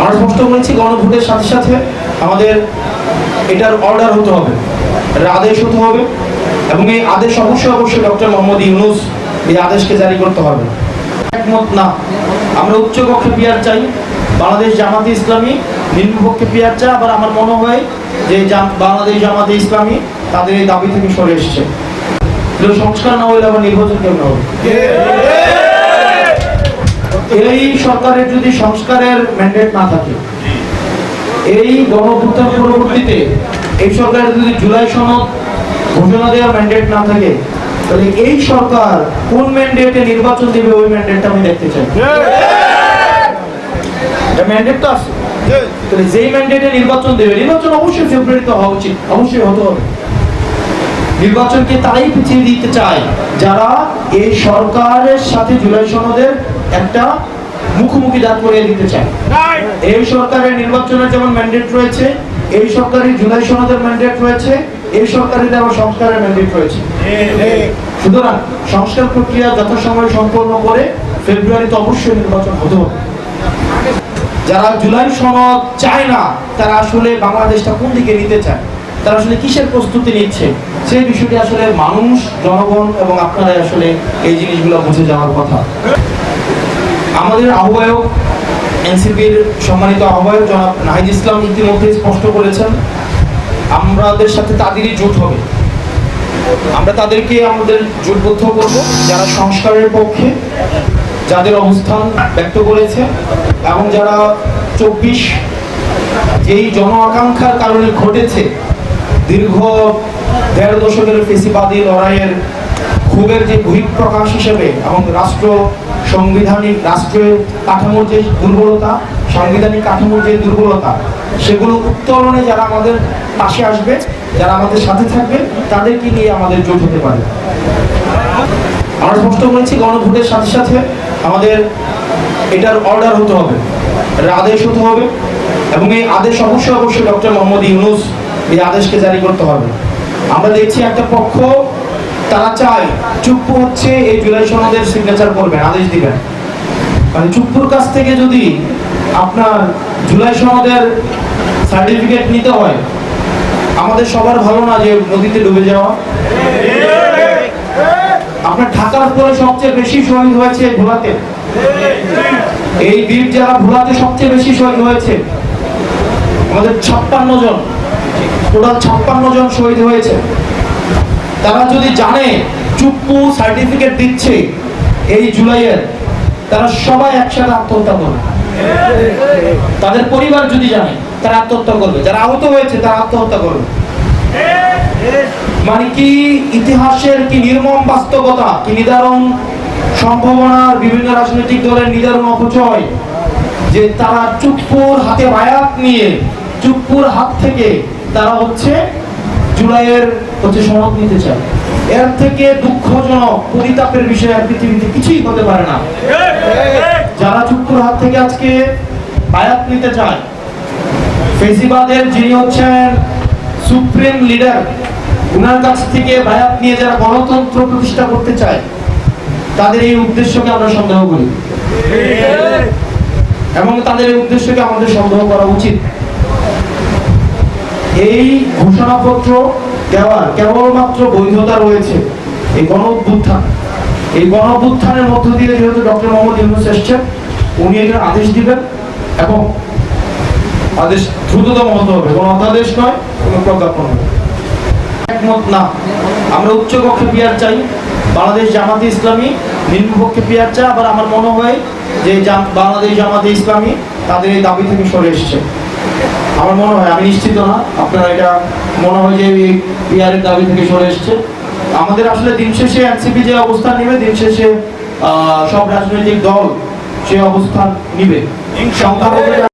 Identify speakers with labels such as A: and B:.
A: আমরা স্পষ্ট বলেছি, গণভোটের সাথে সাথে আমাদের এটার অর্ডার হতে হবে এটার আদেশ হতে হবে, এবং এই আদেশ অবশ্যই অবশ্যই ডক্টর মোহাম্মদ ইউনুস এই আদেশকে জারি করতে হবে একমত না। আমরা উচ্চ কক্ষে পিয়ার চাই, বাংলাদেশ জামাতে ইসলামী নিম্নপক্ষে পিয়ার চাই, আবার আমার মনে হয় যে বাংলাদেশ জামাতে ইসলামী তাদের এই দাবি থেকে সরে এসছে। সংস্কার না হলে আবার নির্বাচন কেমন হবে? এই সরকারের যদি সংস্কারের ম্যান্ডেট না থাকে এই গণভুত্থান পরবর্তীতে এই সরকারের যদি জুলাই সনদ ঘোষণা দেওয়ার ম্যান্ডেট না থাকে তাহলে এই সরকার কোন ম্যান্ডেটে নির্বাচন দেবে ওই ম্যান্ডেটটা আমি দেখতে চাই। ম্যান্ডেট তো আছে। তাহলে যেই ম্যান্ডেটে নির্বাচন দেবে নির্বাচন অবশ্যই ফেব্রুয়ারিতে হওয়া উচিত অবশ্যই হতে হবে। নির্বাচনকে তারাই পিছিয়ে দিতে চায় যারা এই সরকারের সাথে জুলাই সনদের একটা মুখোমুখি দাঁড় করিয়ে দিতে চায়। এই সরকারের নির্বাচনের যেমন ম্যান্ডেট রয়েছে এই সরকারের জুলাই সনদের ম্যান্ডেট রয়েছে এই সরকারের আবার সংস্কারের ম্যান্ডেট রয়েছে। সুতরাং সংস্কার প্রক্রিয়া যথাসময়ে সম্পন্ন করে ফেব্রুয়ারিতে অবশ্যই নির্বাচন হতে হবে। যারা জুলাই সনদ চায় না তারা আসলে বাংলাদেশটা কোন দিকে নিতে চায়? তারা আসলে কিসের প্রস্তুতি নিচ্ছে? সেই বিষয়টি আসলে মানুষ জনগণ এবং আপনারাই আসলে এই জিনিসগুলো বুঝে যাওয়ার কথা। আমাদের আহ্বায়ক, এনসিপির সম্মানিত আহ্বায়ক জনাব নাহিদ ইসলাম ইতিমধ্যে স্পষ্ট করেছেন আমাদের সাথে তাদেরই জোট হবে। আমরা তাদেরকে আমাদের জোটবদ্ধ করব, যারা সংস্কারের পক্ষে যাদের অবস্থান ব্যক্ত করেছে, এবং যারা চব্বিশ যেই জন আকাঙ্ক্ষার কারণে ঘটেছে, দীর্ঘ দেড় দশকের ফেসিবাদী লড়াইয়ের ক্ষোভের যে বহিঃপ্রকাশ হিসেবে এবং রাষ্ট্র সাংবিধানিক রাষ্ট্রের কাঠামোর যে দুর্বলতা, সাংবিধানিক কাঠামোর যে দুর্বলতা, সেগুলো উত্তরণে যারা আমাদের পাশে আসবে, যারা আমাদের সাথে থাকবে, তাদেরকে নিয়ে আমাদের জোট হতে পারে। আমরা স্পষ্ট বলেছি, গণভোটের সাথে সাথে আমাদের এটার অর্ডার হতে হবে আদেশ হতে হবে, এবং এই আদেশ অবশ্যই অবশ্যই ডক্টর মোহাম্মদ ইউনুস এই আদেশকে জারি করতে হবে। আমরা দেখছি একটা পক্ষ তারা চায় চুপ্পু হচ্ছে এই জুলাই সনদের সিগনেচার করবেন, আদেশ দিবেন। মানে চুপ্পুর কাছ থেকে যদি আপনার জুলাই সনদের সার্টিফিকেট নিতে হয়, আমাদের সবার ভালো না যে নদীতে ডুবে যাওয়া? আপনার ঢাকার পরে সবচেয়ে বেশি শহীদ হয়েছে ভোলাতে। এই বীর যারা ভোলাতে সবচেয়ে বেশি শহীদ হয়েছে, আমাদের ছাপ্পান্ন জন, টোটাল ছাপ্পান্ন জন শহীদ হয়েছে। তারা যদি জানে, চুপ্পু সার্টিফিকেট দিচ্ছে এই জুলাইয়ের, তারা সবাই একসাথে আত্মহত্যা করবে। তাদের পরিবার যদি জানে, তারা আত্মহত্যা করবে। যারা আহত হয়েছে, তারা আত্মহত্যা করবে। মানে কি ইতিহাসের কি নির্মম বাস্তবতা, কি নিদারণ সম্ভাবনার বিভিন্ন রাজনৈতিক দলের নিদারণ অপচয়, যে তারা চুপ্পুর হাতে বায়াত নিয়ে, চুপ্পুর হাত থেকে তারা হচ্ছে জুলাইয়ের হচ্ছে সনদ নিতে চায় এর থেকে দুঃখজনক পরিতাপের বিষয় আর পৃথিবীতে কিছুই হতে পারে না। যারা চুপ্পুর হাত থেকে আজকে বায়াত নিতে চায়, ফেসিবাদের যিনি হচ্ছেন সুপ্রিম লিডার, উনার কাছ থেকে বায়াত নিয়ে যারা গণতন্ত্র প্রতিষ্ঠা করতে চায়, তাদের এই উদ্দেশ্যকে আমরা সন্দেহ করি। এবং তাদের এই উদ্দেশ্যকে আমাদের সন্দেহ করা উচিত। এই ঘোষণাপত্র দেওয়ার কেবলমাত্র বৈধতা রয়েছে। এই গণ অভ্যুত্থান এই গণ অভ্যুত্থানের মধ্য দিয়ে যেহেতু ডক্টর মোহাম্মদ ইউনুস এসছেন, উনি এটার আদেশ দিবেন এবং আদেশ দ্রুততম হতে হবে। কোনো অধ্যাদেশ নয়, কোনো প্রজ্ঞাপন। একমত না। আমরা উচ্চ কক্ষে পিয়ার চাই। বাংলাদেশ জামাতে ইসলামী নিম্নপক্ষে পিয়ার চাই। আবার আমার মনে হয় যে বাংলাদেশ জামাতে ইসলামী, তাদের এই দাবি থেকে সরে এসছে। আমার মনে হয়, আমি নিশ্চিত না, আপনারা এটা মনে হয় যে পিআরের দাবি থেকে সরে এসছে। আমাদের আসলে দিন শেষে এনসিপি যে অবস্থান নেবে, দিন শেষে সব রাজনৈতিক দল সে অবস্থান নিবে। সংখ্যালঘু